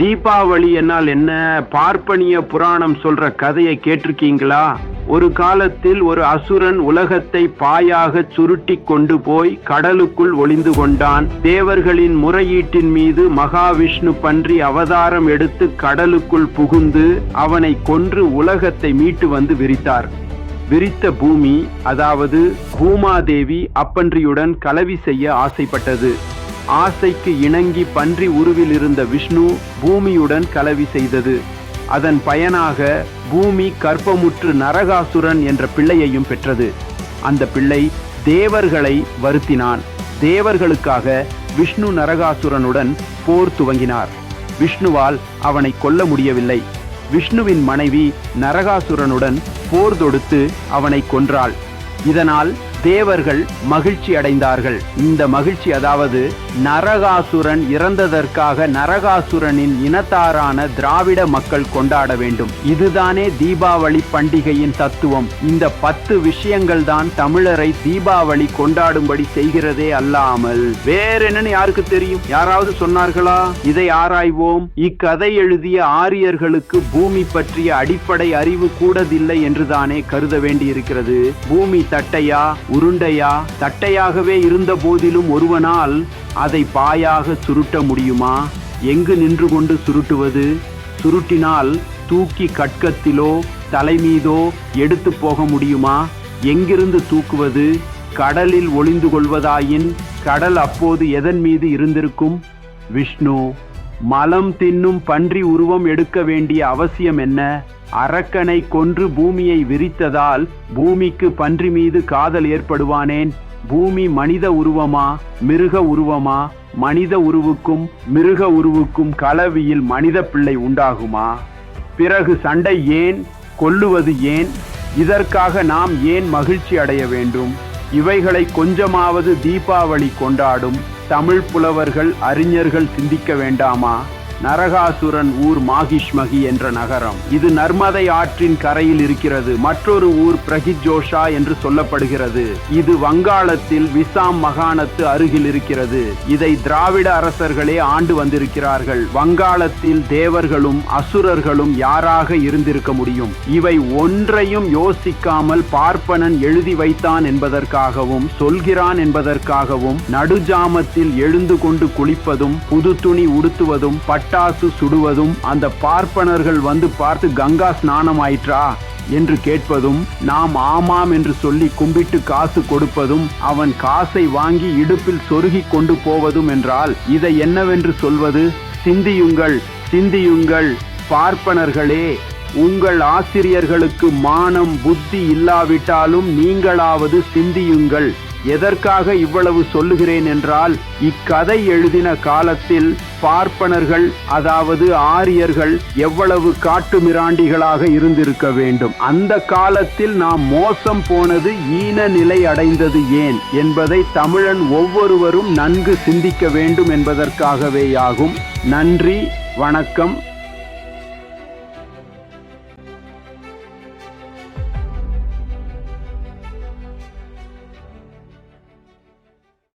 தீபாவளி என்னால் என்ன? பார்ப்பனிய புராணம் சொல்ற கதையை கேட்டிருக்கீங்களா? ஒரு காலத்தில் ஒரு அசுரன் உலகத்தை பாயாக சுருட்டி கொண்டு போய் கடலுக்குள் ஒளிந்து கொண்டான். தேவர்களின் முறையீட்டின் மீது மகாவிஷ்ணு பன்றி அவதாரம் எடுத்து கடலுக்குள் புகுந்து அவனை கொன்று உலகத்தை மீட்டு வந்து விரித்தார். விரித்த பூமி அதாவது பூமாதேவி அப்பன்றியுடன் கலவி செய்ய ஆசைப்பட்டது. ஆசைக்கு இணங்கி பன்றி உருவில் இருந்த விஷ்ணு பூமியுடன் கலவி செய்தது. அதன் பயனாக பூமி கற்பமுற்று நரகாசுரன் என்ற பிள்ளையையும் பெற்றது. அந்த பிள்ளை தேவர்களை வருத்தினான். தேவர்களுக்காக விஷ்ணு நரகாசுரனுடன் போர் துவங்கினார். விஷ்ணுவால் அவனை கொல்ல முடியவில்லை. விஷ்ணுவின் மனைவி நரகாசுரனுடன் போர் தொடுத்து அவனை கொன்றாள். இதனால் தேவர்கள் மகிழ்ச்சி அடைந்தார்கள். இந்த மகிழ்ச்சி அதாவது நரகாசுரன் இறந்ததற்காக நரகாசுரனின் இனத்தாரான திராவிட மக்கள் கொண்டாட வேண்டும். இதுதானே தீபாவளி பண்டிகையின் தத்துவம். இந்த பத்து விஷயங்கள் தான் தமிழரை தீபாவளி கொண்டாடும்படி செய்கிறதே அல்லாமல். வேற என்னன்னு யாருக்கு தெரியும்? யாராவது சொன்னார்களா? இதை ஆராய்வோம். இக்கதை எழுதிய ஆரியர்களுக்கு பூமி பற்றிய அடிப்படை அறிவு கூடதில்லை என்றுதானே கருத வேண்டியிருக்கிறது. பூமி தட்டையா? உருண்டையா தட்டையாகவே இருந்த போதிலும் ஒருவனால் அதை பாயாக சுருட்ட முடியுமா? எங்கு நின்று கொண்டு சுருட்டுவது? சுருட்டினால் தூக்கி கட்கத்திலோ தலைமீதோ எடுத்து போக முடியுமா? எங்கிருந்து தூக்குவது? கடலில் ஒளிந்து கொள்வதாயின் கடல் அப்போது எதன் மீது இருந்திருக்கும்? விஷ்ணு மலம் தின்னும் பன்றி உருவம் எடுக்க வேண்டிய அவசியம் என்ன? அரக்கனை கொன்று பூமியை விரித்ததால் பூமிக்கு பன்றி மீது காதல் ஏற்படுவானேன். பூமி மனித உருவமா மிருக உருவமா மனித உருவுக்கும் மிருக உருவுக்கும் கலவியில் மனித பிள்ளை உண்டாகுமா? பிறகு சண்டை ஏன் கொல்லுவது ஏன்? இதற்காக நாம் ஏன் மகிழ்ச்சி அடைய வேண்டும்? இவைகளை கொஞ்சமாவது தீபாவளி கொண்டாடும் தமிழ் புலவர்கள் அறிஞர்கள் சிந்திக்க வேண்டாமா? நரகாசுரன் ஊர் மாகிஷ்மகி என்ற நகரம். இது நர்மதை ஆற்றின் கரையில் இருக்கிறது. மற்றொரு ஊர் பிரகிஜோஷா என்று சொல்லப்படுகிறது. இது வங்காளத்தில் விசாம் மகாணத்து அருகில் இருக்கிறது. இதை திராவிட அரசர்களே ஆண்டு வந்திருக்கிறார்கள். வங்காளத்தில் தேவர்களும் அசுரர்களும் யாராக இருந்திருக்க முடியும்? இவை ஒன்றையும் யோசிக்காமல் பார்ப்பனன் எழுதி வைத்தான் என்பதற்காகவும் சொல்கிறான் என்பதற்காகவும் நடுஜாமத்தில் எழுந்து கொண்டு குளிப்பதும் புது துணி உடுத்துவதும் பட்டாசு சுடுவதும் அந்த பார்ப்பனர்கள் வந்து பார்த்து கங்கா ஸ்நானம் ஆயிற்றா என்று கேட்பதும் நாம் ஆமாம் என்று சொல்லி கும்பிட்டு காசு கொடுப்பதும் அவன் காசை வாங்கி இடுப்பில் சொருகிக் கொண்டு போவதும் என்றால் இதை என்னவென்று சொல்வது? சிந்தியுங்கள் சிந்தியுங்கள் பார்ப்பனர்களே! உங்கள் ஆசிரியர்களுக்கு மானம் புத்தி இல்லாவிட்டாலும் நீங்களாவது சிந்தியுங்கள். எதற்காக இவ்வளவு சொல்லுகிறேன் என்றால் இக்கதை எழுதின காலத்தில் பார்ப்பனர்கள் அதாவது ஆரியர்கள் எவ்வளவு காட்டுமிராண்டிகளாக இருந்திருக்க வேண்டும். அந்த காலத்தில் நாம் மோசம் போனது ஈன நிலை அடைந்தது ஏன் என்பதை தமிழன் ஒவ்வொருவரும் நன்கு சிந்திக்க வேண்டும் என்பதற்காகவேயாகும். நன்றி வணக்கம்.